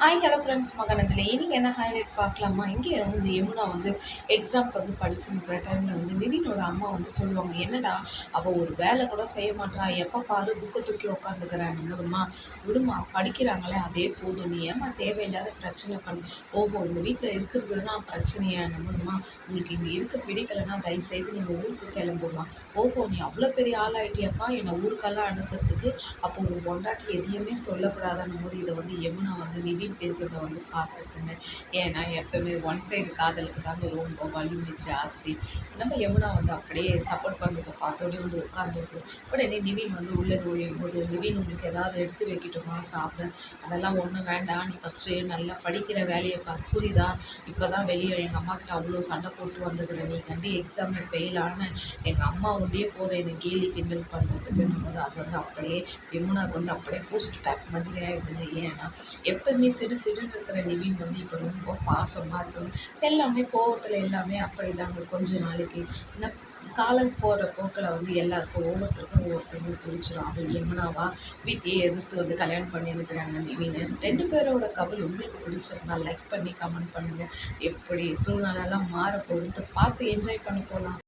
Hi hello friends மகனத்தில் இன்றைக்கி என்ன highlight பார்க்கலாமா? இங்கே வந்து யமுனா வந்து எக்ஸாம்க்கு வந்து படிச்சுருக்கிற டைமில் வந்து நிதினோட அம்மா வந்து சொல்லுவாங்க என்னடா அவள் ஒரு வேலை கூட செய்ய மாட்டா எப்போ பாரு புக்கை தூக்கி உட்காந்துக்கிறான் விடுமா விடுமா படிக்கிறாங்களே அதே போதும். நீ ஏமா தேவையில்லாத பிரச்சனை பண்ண. ஓஹோ இந்த வீட்டில் இருக்கிறது தான் பிரச்சனையா? நம்மதுமா உங்களுக்கு இங்கே இருக்க பிடிக்கலைன்னா தயவுசெய்து நீங்கள் ஊருக்கு கிளம்புமா ஓஹோ நீ அவ்வளோ பெரிய ஆளாயிட்டியப்பா. என்னை ஊருக்கெல்லாம் அனுப்புறதுக்கு அப்போ உங்கள் பொண்டாட்டி எதையுமே சொல்லக்கூடாதான்னு போது இதை வந்து யமுனா வந்து நிதி பேசுகிறத வந்து பார்த்துருக்குங்க. ஏன்னா எப்பவுமே ஒன் சைடு காதலுக்கு தாங்க ரொம்ப வலிமை ஜாஸ்தி. நம்ம யமுனா வந்து அப்படியே சப்போர்ட் பண்ணுறத பார்த்தோடய வந்து உட்காந்துருக்கு உடனே நிவின் வந்து உள்ளே நுழையும் போது நிவின் உங்களுக்கு ஏதாவது எடுத்து வைக்கட்டுமா? சாப்பிட. அதெல்லாம் ஒன்றும் வேண்டாம். நீ ஃபஸ்ட்டு நல்லா படிக்கிற வேலையை பார்த்து புரியுதா? இப்போ தான் வெளியே எங்கள் அம்மாக்கிட்ட அவ்வளோ சண்டை போட்டு வந்ததுல நீ கண்டி எக்ஸாமில் ஃபெயில் எங்கள் அம்மா ஒன்றே போகிற என்னை கேலி கிண்டல் பண்ணுறதுக்கு போது அது வந்து அப்படியே யமுனாவுக்கு வந்து அப்படியே போஸ்ட் பேக் மாதிரி ஆகிடுது ஏன்னா எப்பவுமே சிடு சிடுன்னு இருக்கிற நிவின் வந்து இப்போ ரொம்ப பாசமாக இருக்கும். எல்லாமே கோவத்தில் எல்லாமே அப்படி தாங்க கொஞ்ச நாளைக்கு இந்த காலம் போகிற போக்கில் வந்து எல்லாருக்கும் ஒவ்வொருத்தருக்கும் ஒவ்வொருத்தருக்கும் பிடிச்சிடும் அவள் எம்னாவா வீட்டையே எதிர்த்து வந்து கல்யாணம் பண்ணியிருக்கிறாங்க நிவின்னு ரெண்டு பேரோட கவல் உங்களுக்கு பிடிச்சிருந்தா லைக் பண்ணி கமெண்ட் பண்ணுங்கள் எப்படி சூழ்நிலைலாம் மாற போகுதுன்ட்டு பார்த்து என்ஜாய் பண்ண போகலாம்